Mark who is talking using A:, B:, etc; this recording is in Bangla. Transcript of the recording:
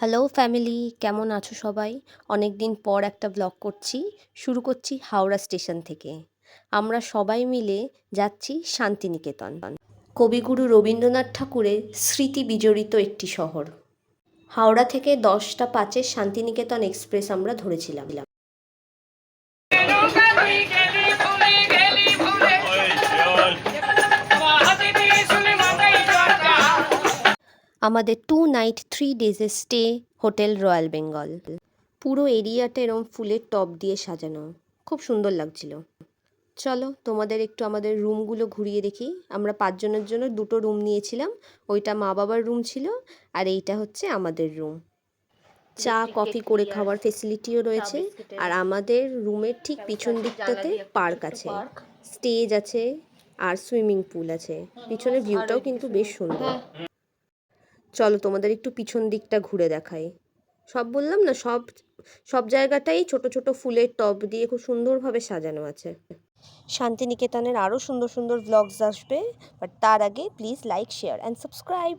A: হ্যালো ফ্যামিলি কেমন আছো সবাই? অনেক দিন পর একটা ব্লগ করছি। শুরু করছি হাওড়া স্টেশন থেকে। আমরা সবাই মিলে যাচ্ছি শান্তিনিকেতন। কবিগুরু রবীন্দ্রনাথ ঠাকুরের স্মৃতি বিজড়িত একটি শহর। হাওড়া থেকে দশটা পাঁচের শান্তিনিকেতন এক্সপ্রেস আমরা ধরেছিলাম। আমাদের টু নাইট থ্রি ডেজের স্টে হোটেল রয়্যাল বেঙ্গল পুরো এরিয়াটা এরম ফুলের টব দিয়ে সাজানো। খুব সুন্দর লাগছিল। চলো তোমাদের একটু আমাদের রুমগুলো ঘুরিয়ে দেখি। আমরা পাঁচজনের জন্য দুটো রুম নিয়েছিলাম। ওইটা মা বাবার রুম ছিল আর এইটা হচ্ছে আমাদের রুম চা কফি করে খাওয়ার ফেসিলিটিও রয়েছে। আর আমাদের রুমের ঠিক পিছন দিকটাতে পার্ক আছে। স্টেজ আছে আর সুইমিং পুল আছে। পিছনের ভিউটাও কিন্তু বেশ সুন্দর। চলো তোমাদের একটু পিছন দিকটা ঘুরে দেখাই। সব বললাম না, সব সব জায়গাটাই ছোট ছোট ফুলের টব দিয়ে খুব সুন্দরভাবে সাজানো আছে। শান্তিনিকেতনের আরও সুন্দর সুন্দর ব্লগস আসবে বাট তার আগে please like share and subscribe